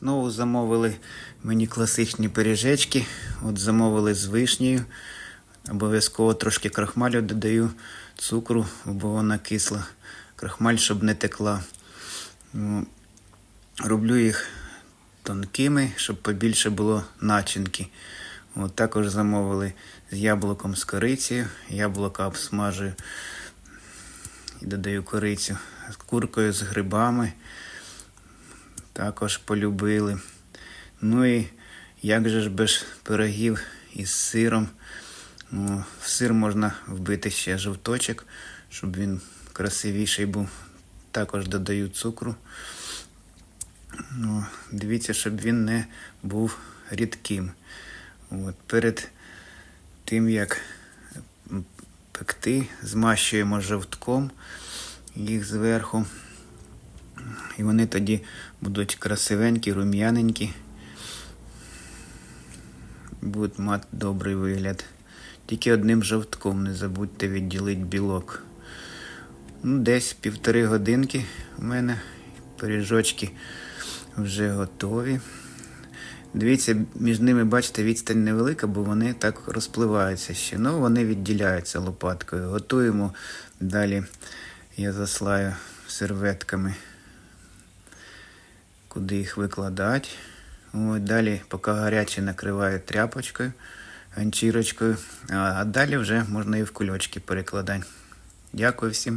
Знову замовили мені класичні пиріжечки. От замовили з вишнею. Обов'язково трошки крахмалю додаю цукру, бо вона кисла. Крахмаль, щоб не текла. Ну, Роблю їх тонкими, щоб побільше було начинки. От також замовили з яблуком з корицею. Яблука обсмажую і додаю корицю. З куркою, з грибами. Також полюбили. Ну і як же ж без пирогів із сиром. Ну, в сир можна вбити ще жовточок, щоб він красивіший був. Також додаю цукру. Ну, дивіться, щоб він не був рідким. От, перед тим, як пекти, змащуємо жовтком їх зверху. І вони тоді будуть красивенькі, рум'яненькі. Будуть мати добрий вигляд. Тільки одним жовтком не забудьте відділити білок. Ну, десь півтори годинки у мене пиріжочки вже готові. Дивіться, між ними, бачите, відстань невелика, бо вони так розпливаються ще. Ну, вони відділяються лопаткою. Готуємо. Далі я заслаю серветками, куди їх викладати. От, далі, поки гарячі накриваю тряпочкою, ганчірочкою. А, далі вже можна і в кульочки перекладати. Дякую всім.